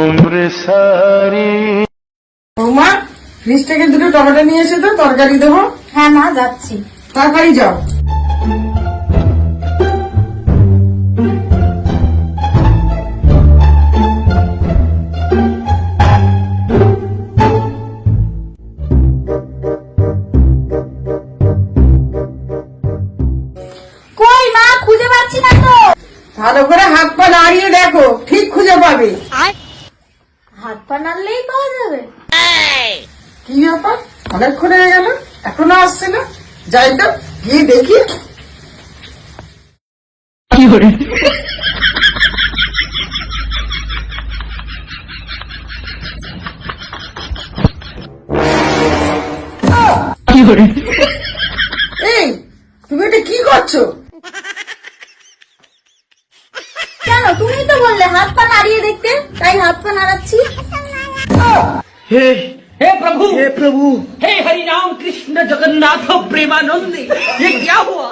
উমরে সারি ফ্রিজ থেকে দুটো টমেটো নিয়ে এসে তো তরকারি দেবো। হ্যাঁ মা যাচ্ছি। তরকারি যাও। কই মা খুঁজে পাচ্ছি না তো। ভালো করে হাত পা নাড়িয়ে দেখো ঠিক খুঁজে পাবে। হাত পা নাড়লেই পাওয়া যাবে। কি ব্যাপার? অনেকক্ষণ হয়ে গেল এখনও আসছে না। যাই তো গিয়ে দেখি। এই তুমি এটা কি করছ? কেন তুমি তো বললে হাত পা নাড়িয়ে দেখতে তাই হাত পা নাড়াচ্ছি हे हे प्रभु हे प्रभु हे हरि राम कृष्ण जगन्नाथ प्रेमानंद ये क्या हुआ